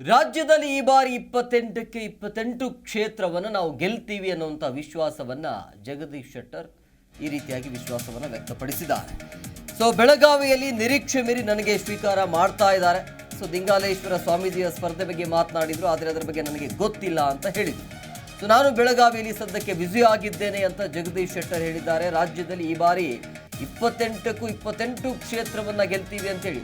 ರಾಜ್ಯದಲ್ಲಿ ಈ ಬಾರಿ ಇಪ್ಪತ್ತೆಂಟಕ್ಕೆ ಇಪ್ಪತ್ತೆಂಟು ಕ್ಷೇತ್ರವನ್ನು ನಾವು ಗೆಲ್ತೀವಿ ಅನ್ನುವಂಥ ವಿಶ್ವಾಸವನ್ನ ಜಗದೀಶ್ ಶೆಟ್ಟರ್ ಈ ರೀತಿಯಾಗಿ ವಿಶ್ವಾಸವನ್ನ ವ್ಯಕ್ತಪಡಿಸಿದ್ದಾರೆ. ಸೊ ಬೆಳಗಾವಿಯಲ್ಲಿ ನಿರೀಕ್ಷೆ ಮೀರಿ ನನಗೆ ಸ್ವೀಕಾರ ಮಾಡ್ತಾ ಇದ್ದಾರೆ. ಸೊ ದಿಂಗಾಲೇಶ್ವರ ಸ್ವಾಮೀಜಿಯ ಸ್ಪರ್ಧೆ ಬಗ್ಗೆ ಮಾತನಾಡಿದ್ರು, ಆದರೆ ಅದರ ಬಗ್ಗೆ ನನಗೆ ಗೊತ್ತಿಲ್ಲ ಅಂತ ಹೇಳಿದರು. ಸೊ ನಾನು ಬೆಳಗಾವಿಯಲ್ಲಿ ಸದ್ಯಕ್ಕೆ ಬ್ಯುಸಿ ಆಗಿದ್ದೇನೆ ಅಂತ ಜಗದೀಶ್ ಶೆಟ್ಟರ್ ಹೇಳಿದ್ದಾರೆ. ರಾಜ್ಯದಲ್ಲಿ ಈ ಬಾರಿ ಇಪ್ಪತ್ತೆಂಟಕ್ಕೂ ಇಪ್ಪತ್ತೆಂಟು ಕ್ಷೇತ್ರವನ್ನು ಗೆಲ್ತೀವಿ ಅಂತೇಳಿ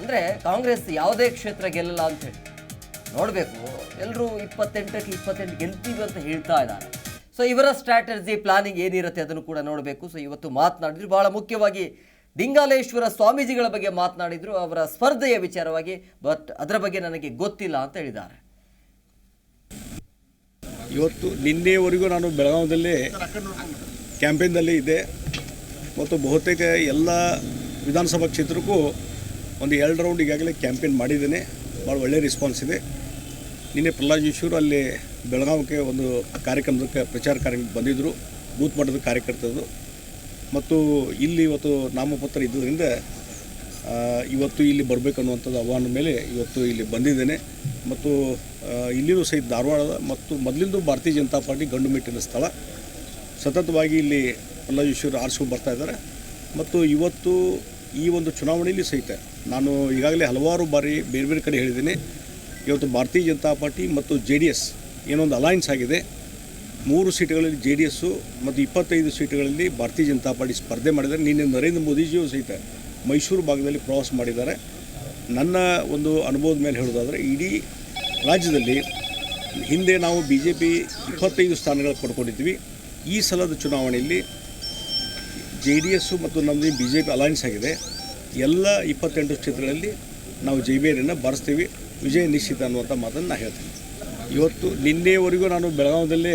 ಅಂದರೆ ಕಾಂಗ್ರೆಸ್ ಯಾವುದೇ ಕ್ಷೇತ್ರ ಗೆಲ್ಲಲ್ಲ ಅಂತ ಹೇಳಿ. ನೋಡಬೇಕು ಎಲ್ಲರೂ ಇಪ್ಪತ್ತೆಂಟಕ್ಕೆ ಇಪ್ಪತ್ತೆಂಟು ಗೆಲ್ತೀವಿ ಅಂತ ಹೇಳ್ತಾ ಇದ್ದಾರೆ. ಸೊ ಇವರ ಸ್ಟ್ರಾಟಜಿ ಪ್ಲಾನಿಂಗ್ ಏನಿರುತ್ತೆ ಅದನ್ನು ಕೂಡ ನೋಡಬೇಕು. ಸೊ ಇವತ್ತು ಮಾತನಾಡಿದ್ರು, ಬಹಳ ಮುಖ್ಯವಾಗಿ ಡಿಂಗಾಲೇಶ್ವರ ಸ್ವಾಮೀಜಿಗಳ ಬಗ್ಗೆ ಮಾತನಾಡಿದ್ರು, ಅವರ ಸ್ಪರ್ಧೆಯ ವಿಚಾರವಾಗಿ ಬಟ್ ಅದರ ಬಗ್ಗೆ ನನಗೆ ಗೊತ್ತಿಲ್ಲ ಅಂತ ಹೇಳಿದ್ದಾರೆ. ಇವತ್ತು ನಿನ್ನೆವರೆಗೂ ನಾನು ಬೆಳಗಾವಿಯಲ್ಲಿ ಕ್ಯಾಂಪೇನ್ದಲ್ಲಿ ಇದ್ದೆ. ಮತ್ತು ಬಹುತೇಕ ಎಲ್ಲ ವಿಧಾನಸಭಾ ಕ್ಷೇತ್ರಕ್ಕೂ ಒಂದು ಎರಡು ರೌಂಡ್ ಈಗಾಗಲೇ ಕ್ಯಾಂಪೇನ್ ಮಾಡಿದ್ದೇನೆ. ಭಾಳ ಒಳ್ಳೆಯ ರೆಸ್ಪಾನ್ಸ್ ಇದೆ. ನಿನ್ನೆ ಪ್ರಹ್ಲಾದ್ ಜೋಶಿಯವರು ಅಲ್ಲಿ ಬೆಳಗಾವಿಗೆ ಒಂದು ಕಾರ್ಯಕ್ರಮಕ್ಕೆ ಪ್ರಚಾರ ಕಾರ್ಯಕ್ರಮಕ್ಕೆ ಬಂದಿದ್ದರು ಬೂತ್ ಮಟ್ಟದ ಕಾರ್ಯಕರ್ತರು. ಮತ್ತು ಇಲ್ಲಿ ಇವತ್ತು ನಾಮಪತ್ರ ಇದ್ದುದರಿಂದ ಆ, ಇವತ್ತು ಇಲ್ಲಿ ಬರಬೇಕನ್ನುವಂಥದ್ದು ಆಹ್ವಾನ ಮೇಲೆ ಇವತ್ತು ಇಲ್ಲಿ ಬಂದಿದ್ದೇನೆ. ಮತ್ತು ಇಲ್ಲಿಯೂ ಸಹಿತ ಧಾರವಾಡದ ಮತ್ತು ಮೊದಲಿಂದು ಭಾರತೀಯ ಜನತಾ ಪಾರ್ಟಿ ಗಂಡು ಮೆಟ್ಟಿನ ಸ್ಥಳ. ಸತತವಾಗಿ ಇಲ್ಲಿ ಪ್ರಹ್ಲಾದ್ ಜೋಶಿಯವರು ಆರಿಸ್ಕೊಂಡು ಬರ್ತಾ ಇದ್ದಾರೆ. ಮತ್ತು ಇವತ್ತು ಈ ಒಂದು ಚುನಾವಣೆಯಲ್ಲಿ ಸಹಿತ ನಾನು ಈಗಾಗಲೇ ಹಲವಾರು ಬಾರಿ ಬೇರೆ ಬೇರೆ ಕಡೆ ಹೇಳಿದ್ದೀನಿ. ಇವತ್ತು ಭಾರತೀಯ ಜನತಾ ಪಾರ್ಟಿ ಮತ್ತು ಜೆ ಡಿ ಎಸ್ ಏನೊಂದು ಅಲೈನ್ಸ್ ಆಗಿದೆ. ಮೂರು ಸೀಟುಗಳಲ್ಲಿ ಜೆ ಡಿ ಎಸ್ಸು ಮತ್ತು ಇಪ್ಪತ್ತೈದು ಸೀಟುಗಳಲ್ಲಿ ಭಾರತೀಯ ಜನತಾ ಪಾರ್ಟಿ ಸ್ಪರ್ಧೆ ಮಾಡಿದ್ದಾರೆ. ನಿನ್ನೆ ನರೇಂದ್ರ ಮೋದಿಜಿಯು ಸಹಿತ ಮೈಸೂರು ಭಾಗದಲ್ಲಿ ಪ್ರವಾಸ ಮಾಡಿದ್ದಾರೆ. ನನ್ನ ಒಂದು ಅನುಭವದ ಮೇಲೆ ಹೇಳೋದಾದರೆ ಇಡೀ ರಾಜ್ಯದಲ್ಲಿ ಹಿಂದೆ ನಾವು ಬಿ ಜೆ ಪಿ ಇಪ್ಪತ್ತೈದು ಸ್ಥಾನಗಳು ಪಡ್ಕೊಂಡಿದ್ವಿ. ಈ ಸಲದ ಚುನಾವಣೆಯಲ್ಲಿ ಜೆ ಡಿ ಎಸ್ಸು ಮತ್ತು ನಮ್ಮದು ಬಿ ಜೆ ಪಿ ಅಲೈನ್ಸ್ ಆಗಿದೆ. ಎಲ್ಲ ಇಪ್ಪತ್ತೆಂಟು ಕ್ಷೇತ್ರಗಳಲ್ಲಿ ನಾವು ಜೈಬೇರಿಯನ್ನು ಬಾರಿಸ್ತೀವಿ. ವಿಜಯ ನಿಶ್ಚಿತ ಅನ್ನುವಂಥ ಮಾತನ್ನು ನಾನು ಹೇಳ್ತೀನಿ. ಇವತ್ತು ನಿನ್ನೆವರೆಗೂ ನಾನು ಬೆಳಗಾವಿಯಲ್ಲಿ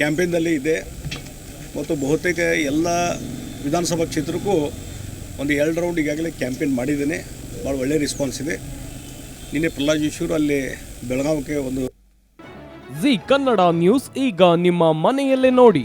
ಕ್ಯಾಂಪೇನ್ದಲ್ಲಿ ಇದ್ದೆ. ಮತ್ತು ಬಹುತೇಕ ಎಲ್ಲ ವಿಧಾನಸಭಾ ಕ್ಷೇತ್ರಕ್ಕೂ ಒಂದು ಎರಡು ರೌಂಡ್ ಈಗಾಗಲೇ ಕ್ಯಾಂಪೇನ್ ಮಾಡಿದ್ದೇನೆ. ಭಾಳ ಒಳ್ಳೆಯ ರೆಸ್ಪಾನ್ಸ್ ಇದೆ. ನಿನ್ನೆ ಪ್ರಹ್ಲಾದ್ ಜೋಶಿಯವರು ಅಲ್ಲಿ ಬೆಳಗಾವಿಗೆ ಒಂದು ಜಿ ಕನ್ನಡ ನ್ಯೂಸ್ ಈಗ ನಿಮ್ಮ ಮನೆಯಲ್ಲೇ ನೋಡಿ.